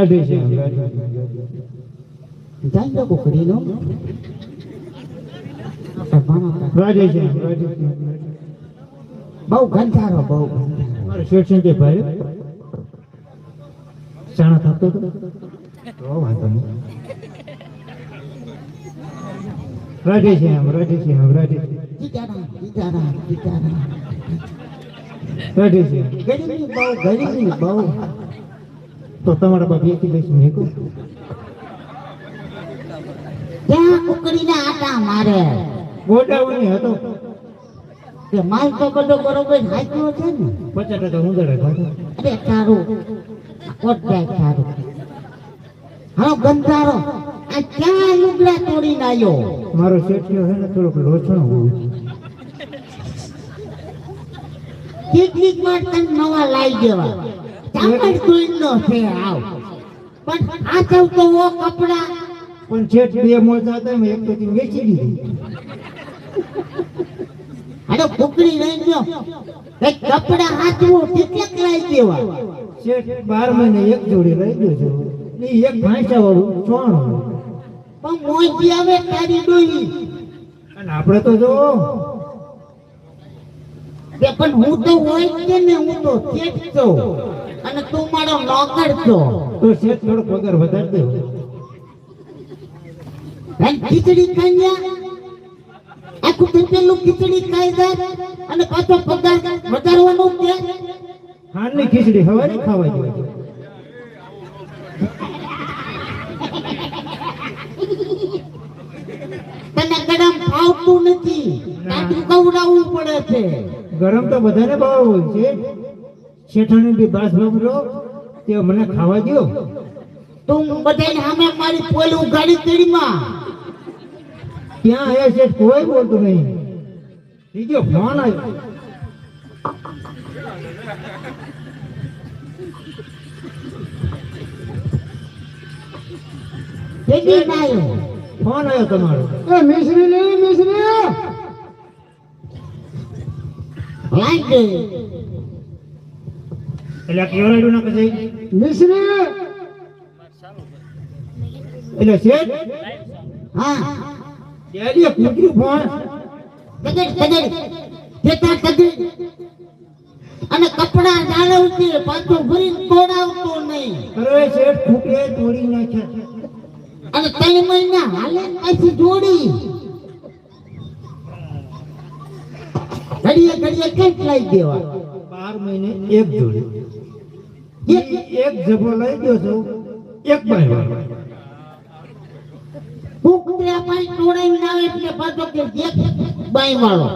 રાધે છે જાય તો કુકડીનો શ્યામ બહુ ગંધારો બહુ મારો કે ભાઈ. ચાણા થતો તો વાંધો નહીં. રાધે શ્યામ રાધે શ્યામ રાધે શ્યામ રાધે શ્યામ ગરીબી બહુ ગરીબી બહુ. તો તમારા બાપ એકી મેં કહું? ત્યાં કુકડીના આટા મારે. ગોડાઉની હતો. કે માલ તો બધો બરોબર હાચ્યો છે ને. પચાસ ટકા ઉંદર અરે તારું કોટ જાય તારું. હા ગંધારો આ ક્યાં લુગડા તોડી નાયો મારો શેઠિયો છે ને થોડોક લોચણો હોય. કેટલીક વાર તને નવા લાવી દેવા. ચામડ તુઈનો છે. આવ. પણ આ સૌ તો ઓ કપડા. પણ શેઠ બે મોજા હતા મેં એક પેટી વેચી દીધી. અરે કુકડી રહી ગયો કઈ કપડા હાથવું કેટલાક લાવી દેવા. શેઠ બાર મહિને એક જોડી લઈ ગયો છે. એ એક ભાંસા વાળું ચોણ પણ મોજી આવે તારી ડોઈ અને આપણે તો જો પણ હું તો હોય કે ને હું તો શેઠ છું. અને તું મારો નોકર છો. તો છે થોડો પગાર વધારી દે ભાઈ ખીચડી ખાઈ આખું પેલું ખીચડી ખાઈ જાય અને પાછો પગાર વધારવાનું કે? હારની ખીચડી હવારે ખાવા જોઈએ તને ગરમ ભાવતું નથી. તાતું કવડાવવું પડે છે. ગરમ તો બધાને ભાવ હોય છે. શેઠાણી બી બાસ બાબરો તે મને ખાવા દ્યો. તું બધાને સામે મારી પોલ ઉગાડી તેડીમાં. ત્યાં આયા શેઠ કોઈ બોલતું નહીં. બીજો ફોન આવ્યો. તેડી ના આવ્યો ફોન આવ્યો તમારો. એ મિશ્રી લે મિશ્રી. લાગે એટલે કેવડાડ્યું ના પછી મિશ્રી! એટલે શેઠ? હા. ડેડીએ પૂછ્યું ફોન તગડ તગડ. તેતા તગડ. અને કપડા જાળવતી પાછું ભરી તોડાવતો નહીં. અરે શેઠ ફૂટે તોડી નાખે અને ત્રણ મહિના હાલે પછી જોડી. ઘડીએ ઘડીએ કંઈક લઈ દેવા. બાર મહિને એક જોડી. એક એક લઈ ગયો છું એક બાય વાળો. કુકડા પાણી તોડાવીને આવે એટલે પાછો કે એક બાઈ વાળો.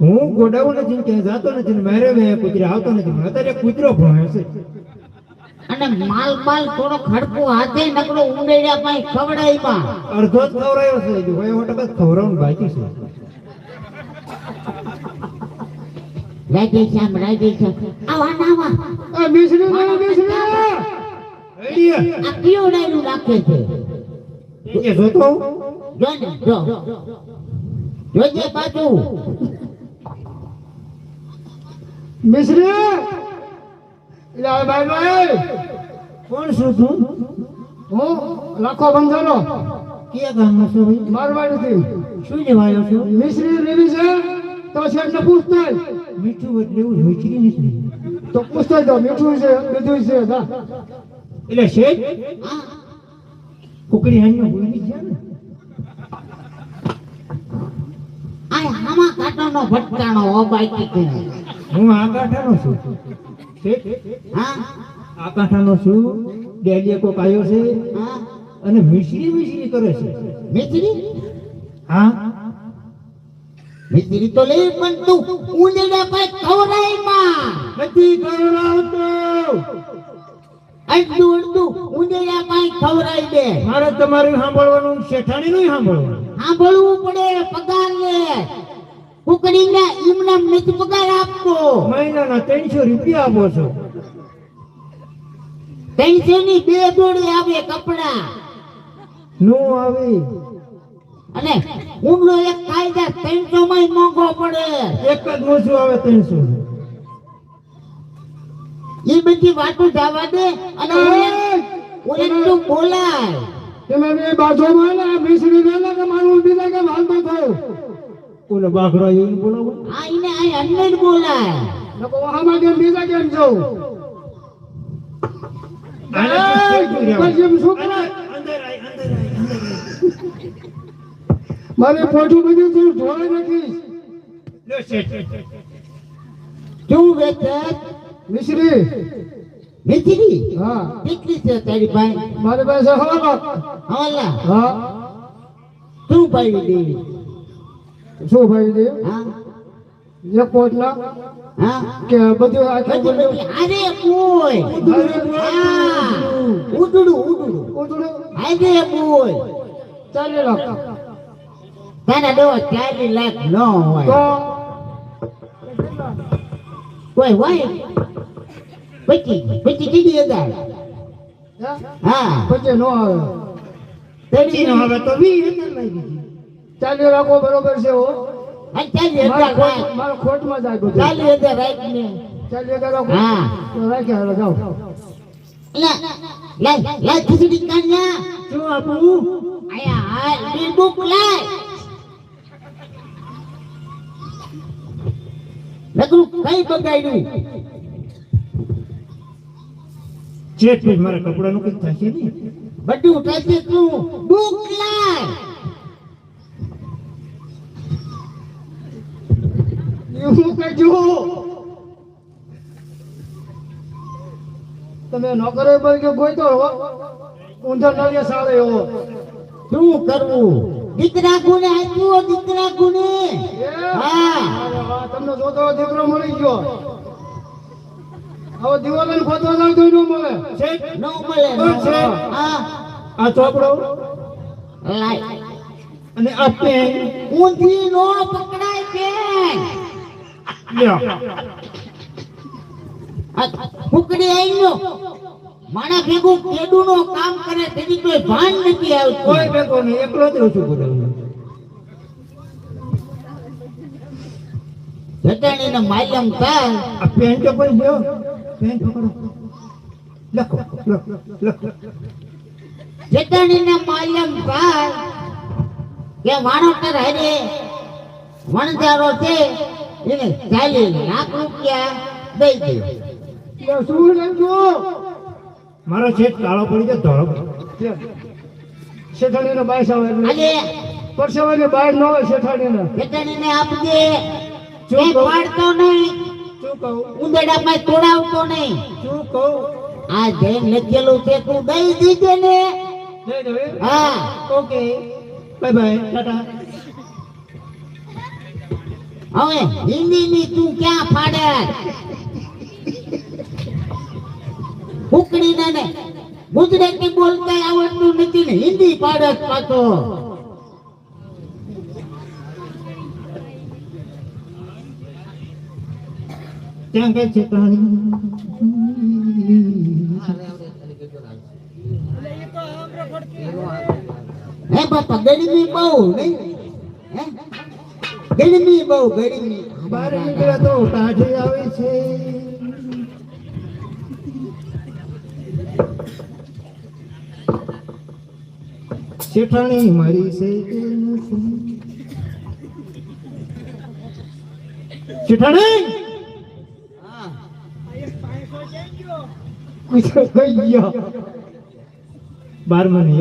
હું ગોડાઉન નથી કે જાતો નથી ને મારે મેં કૂતરો આવતો નથી અત્યારે કૂતરો ભણે છે. અને માલ માલ થોડો ખડકો હાથે નકરો ઉંડેડા પાઈ ખવડાઈમાં અડધો જ ખવડાયો છે ભાઈ ટકા ખવડાવવાનું બાકી છે. રાધે શ્યામ રાધે શ્યામ આવા નાવા. એ મિશ્રી ના મિશ્રી આ કયો ડાયરું રાખે છે? એ જોતો જો ને જો. જોજે પાછું. મિશ્રી? લા ભાઈ ભાઈ કોણ છું તું હું? લાખો બંધાનો. ક્યાં ગામનો છો મારવાડી થી શું જવાયો છો? મિશ્રી છે? તો તો શેઠ ને મીઠું એટલે એવું મીઠી નથી તો પૂછતો તો મીઠું છે બીજું છે જા એટલે શેઠ કુકડી હાની બોલી ગયા ને? આ હામા કાંટાનો ભટકાણો હો બાકી કે. હું આ કાંઠાનો છું. શેઠ હા? આ કાંઠાનો છું ડેલીએ કોક આવ્યો છે હા. અને મિશ્રી મિશ્રી કરે છે. મિશ્રી હા? મિત્રી તો લઈ પણ તું ઉંદેડા પર ખવરાયમાં નથી કરાવતો અડધું અડધું ઉંદેડા પાસે ખવરાય દે મારે તમારું સાંભળવાનું શેઠાણી નું સાંભળવાનું. સાંભળવું પડે પગાર લે કુકડીને ઈમના મિત પગાર આપતો મહિનાના ત્રણસો રૂપિયા આપો છો. ત્રણસો ની બે જોડી આવે કપડા. નો આવી. અને ઊંડો એક કાયદા ત્રણસો માં મોંઘો પડે. એક જ ઓછું આવે ત્રણસો. એ બધી વાતો જવા દે અને ઓલે- બોલાય. તમે બે બાજુમાં ને મિશ્રી વેલા કે મારું બીજા કે હાલતો થયો? ઓલો બાખરો એવું બોલાવો. આ આ બોલાય. નકો આમાં કેમ બીજા કેમ અંદર આય, અંદર આય, અંદર આય. મારે પોઠું બધું તું લ્યો શેઠ. તું વેચાત મિશ્રી. મિત્રી હા. કેટલી છે તારી ભાઈ. મારી પાસે હવા હવાલા હા. તું ભાઈ દેવી? શું ભાઈ દે હા. એક પોટલા? હા. કે બધું આખું બધી અરે કોઈ. ઉડડું ઉડડું ઉડડું ઉતરું દે કોઈ. ચાલે લાખ તારા દો ચાલી લાખ ન હોય. કોઈ હોય? પચી પચી દીધી હજાર. હા? પછી નો આવે. તેડી નો હવે તો વીસ હજાર લઈ દીધી. ચાલી રાખો બરોબર છે હો. ચાલી હજાર મારા ખોટમાં જાય ચાલી હજાર રાખ ને ચાલી હજાર રાખો. હા. તો રાખ્યા હાલો જાઓ. લા લા લા ખીચડી કાઢ્યા શું આપું? આયા હાલ બિલ બુક લાય. નકરું કઈ બગાડ્યું ચેટ પછી મારા કપડાનું કઈ થશે નહીં. બધું થશે તું. બુક લાય એવું કહેજો તમે નોકરે પર કે ગોઈતો હો ઊંધો નળિયા સાળે હો શું કરવું? દીકરા કોને આપ્યો દીકરા કોને હા. તમને જોતો દીકરો મળી ગયો. હવે દિવાળી ખોતો જાય તો ન મળે. છે ન મળે. હા. આ ચોપડો? લાય. અને આ પેન? ઊંધી નો પકડાય કે લ્યો. ફૂકડી આવીનો માણા ભેગું કેડું નું કામ કરે તેની કોઈ ભાન નથી આવતું. કોઈ ભેગો નહીં એકલો જ ઓછું બોલાવું જટાણી ને માલ્યમ કા આ પેન તો પણ લ્યો પેન પકડો લખો લખો લખો. જટાણી ને માલ્યમ કા કે વાણોતર હરે વણજારો છે એને ચાલી લાખ રૂપિયા દઈ દે શું લેજો મારો છે કાળો પડી જાય ધોળો શેઠાણી ને બાઈસ આવે એટલે. પરસેવાની બહાર ન હોય શેઠાણી ને જટાણી ને આપજે. શું? પાડતો નહીં. શું કહું? ઉંદરડા માં તોડાવતો નહીં. શું કહું? આ જૈન લખેલું છે તું દઈ દીધે ને. હા. ઓકે. Bye bye. ટાટા. હવે હિન્દી ની તું ક્યાં ફાડે? ફૂકડી ને ગુજરાતી બોલતા આવડતું નથી ને, હિન્દી પાડે પાછો. બાપા ગરમી બહુ, નહીં? ગરમી બહુ ગરમી બાર નીકળ્યા તો ટાઢી આવે છે. શેઠાણી મારી છે શેઠાણી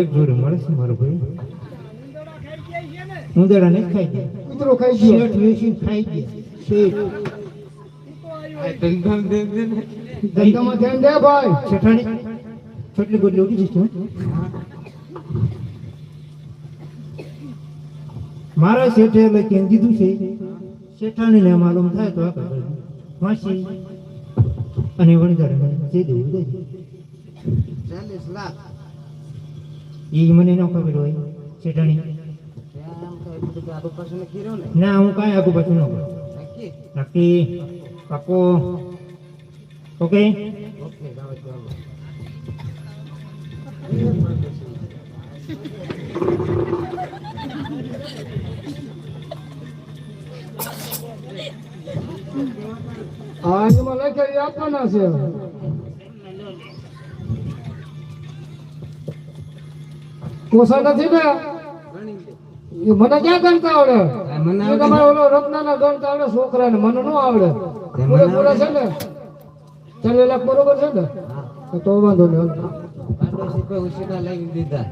એક જોડે મળે છે મારો ભાઈ. ઉંદરડા નહીં ખાઈ ગયા. કૂતરો ખાઈ ગયો. શેઠ ખાઈ ગયા. શેઠ. ધંધામાં ધ્યાન દે ભાઈ. શેઠાણી ચોટલી ગોટલી જશે હો. મારા શેઠે લખીને દીધું છે શેઠાણીને માલુમ થાય તો આપણે વાંચી અને વણઝારાને જે દેવું દે. ચાલીસ લાખ. એ મને ન ખબર હોય શેઠાણી. કીધો ને? ના હું કાંઈ આગુ પાછું ન કરું. નક્કી? પાકો ઓકે. હા એમાં લખેલી આપવાના છે. નથી ને? એ મને ક્યાં ગણતા આવડે? તમારે ઓલો રત્નાના ગણતા આવડે છોકરાને મને ન આવડે. પૂરેપૂરા છે ને? ચાલે લાખ બરોબર છે ને? તો વાંધો નહીં પાડોશી સુખે ઉછીના લઈ દીધા.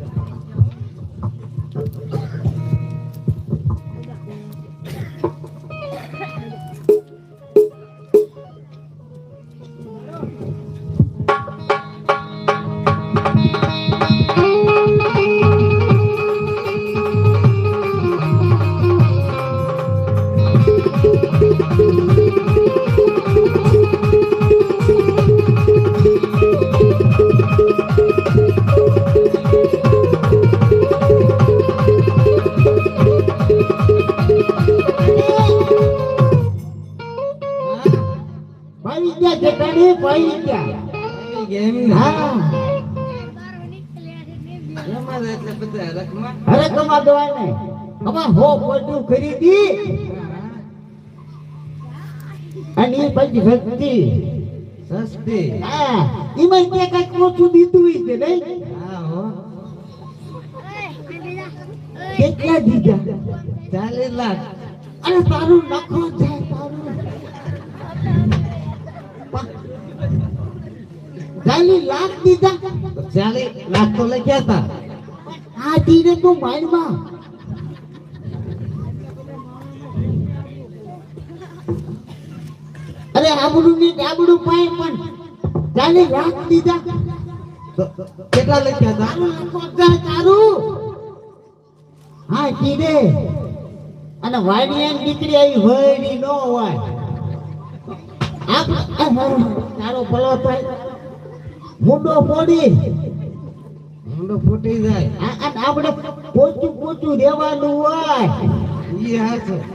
પછી સસ્તી. હા એમાં તે કંઈક ઓછું દીધું છે નહીં? હા હો. કેટલા દીધા? ચાલીસ લાખ. અરે તારું નખો જાય તારું. ચાલી લાખ દીધા? ચાલી લાખ તો લખ્યા હતા આ દીને તો મારમાં અરે આબડું ની ડાબડું પાય પણ જાને લાખ દીધા. કેટલા લખ્યા? હતા તારું તારું હા ધીરે અને વાડિયાની દીકરી આવી હોય નો હોય. આપ તારો ભલો થાય. મુંડો ફોડી. મુંડો ફૂટી જાય. આપણે પોચું પોચું રહેવાનું હોય. ઈ હાચું.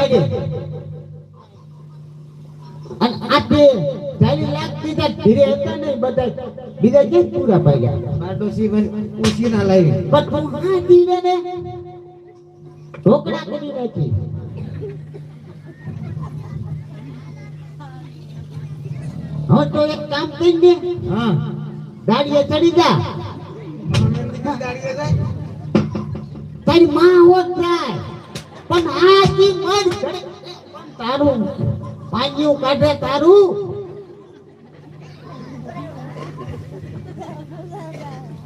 ભાઈ અને આ તે ચાલી લાખ ધીરે હતા ને બધા. બીજા કે પૂરા પાડ્યા? ઉસી ના લાવી. પણ હા દીવે ને ઢોકળા કરી નાખી. હવે તો એક કામ કરી દે હા. દાડીએ ચડી જા. તારી માં હોત થાય. પણ આ જી મન ઘડે પણ તારું પાંજ્યું કાઢે તારું.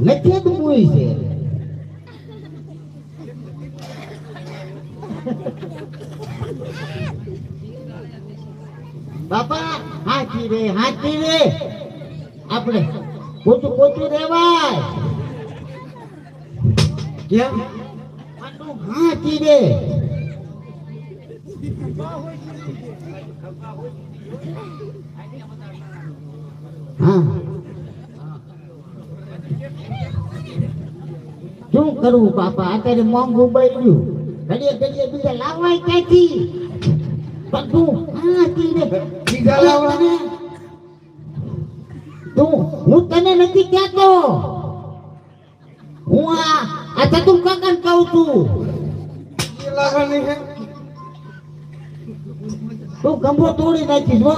લખે તો કોઈ છે. બાપા, હાથી રે હાથી રે. આપણે પોતું પોતું રેવાય કેમ? પણ તું હા ચીડે હા શું કરવું બાપા અત્યારે મોંઘું બન્યું ઘડીએ ઘડીએ બીજા લાવવાય ક્યાંથી પણ તું હા ચીડે બીજા લાવવા? તું હું તને નથી કહેતો હું આ આ ચતુર કાકાને કહું છું એ લાવવાની છે તું ગંભો તોડી નાખીશ હો.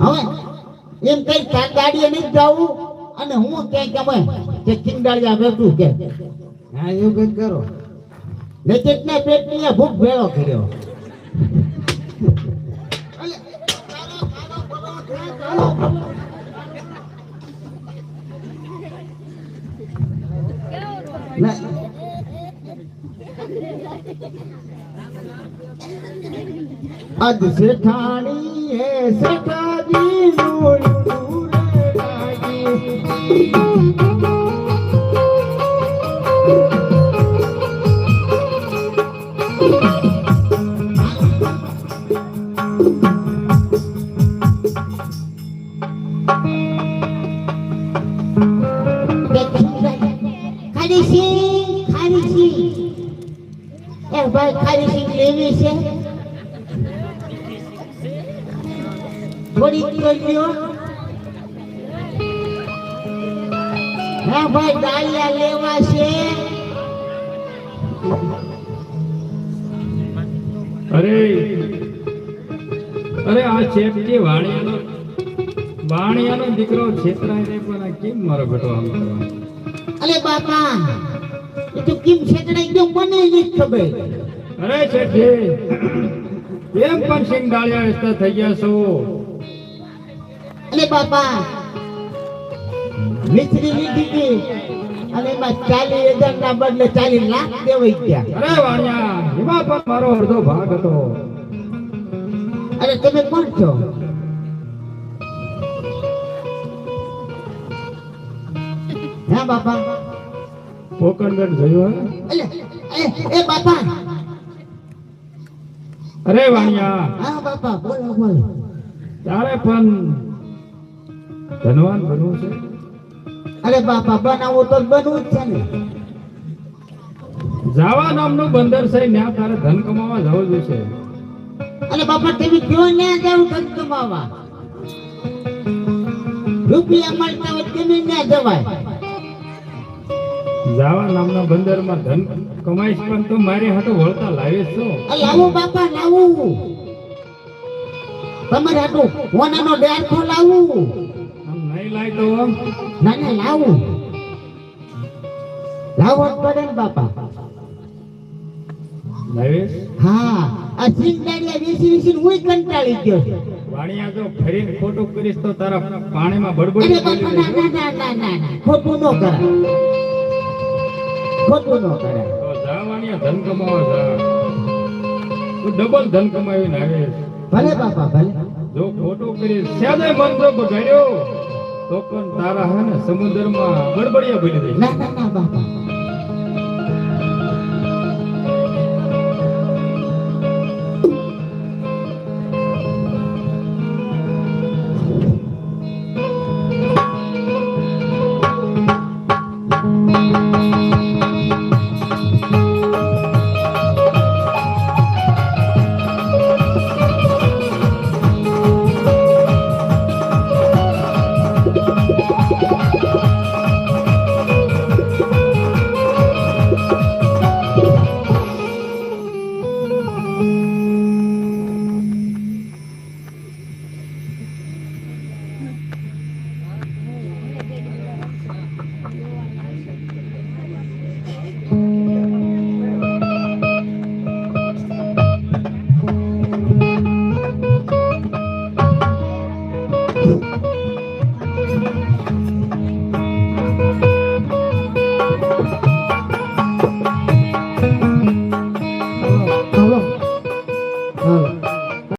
હવે એમ કઈ ગાડીએ નહીં જાવું અને હું ક્યાંક અમે કે કિંગાળિયા બેઠું કે. હા એવું કઈ કરો. નજીક ના પેટની ભૂખ ભેળો કર્યો. ના. અજ સેઠાણી હે શેઠાજી નું પૂરે લાગી ખાલી સિંગ લેવી છે થોડી જોઈજો હા ભાઈ ડાળિયા લેવા છે. અરે અરે આ ચેપટી વાણિયાનો વાણિયાનો દીકરો છેતરાઈને પણ આ કેમ મારો બેટો આમ કરવાનો? અરે બાપા એ તો કેમ છેતરાઈ ગયો? મને નથી ખબર. અરે શેઠજી કેમ પણ સિંગ ડાળિયા વેચતા થઈ ગયા છો. અરે બાપા મિસ્ત્રી લીધી હતી અને એમાં ચાલીસ હજાર ના બદલે ચાલીસ લાખ દેવાઈ ગયા. અરે વાણિયા એમાં પણ મારો અડધો ભાગ હતો. અરે તમે કોણ છો? હા બાપા. કોકણગઢ જોયો એ બાપા અરે વાણિયા. હા બાપા બોલો બોલો. તારે પણ ધનવાન બનવું છે? અરે બાપા બનાવું તો બનવું જ છે ને. જાવા નામનું બંદર છે ન્યા તારે ધન કમાવા જવું જોઈશે અરે બાપા તમે કયો ન્યા જાવ ધન કમાવા? રૂપિયા મળતા હોય તમે ના જવાય. જાવા નામના બંદરમાં ધન કમાઈશ પણ તો મારી હાથે વળતા લાવે છો લાવો બાપા લાવું. તમારે આટલું ઓનાનો ડેરખો લાવું. આમ નહીં લાય તો ના ના લાવું. લાવો પડે ને બાપા. લાવે હા આ સિંગદાડિયા વેસી વેસી હું કંટાળી ગયો. વાણિયા જો ફરીને ખોટું કરીશ તો તારા પાણીમાં બડબડી ના ના ના ના ખોટું ન કરાય. ખોટું ન કરે. તો ધન કમાવા જા. તું ડબલ ધન કમાવીને આવે ભલે બાપા ભલે. જો ખોટું કરી સ્યાદે મન તો બગાડ્યો? તો પણ તારા હે ને સમુદ્રમાં ગડબડિયા ભૂલી દઈશ ના ના ના બાપા.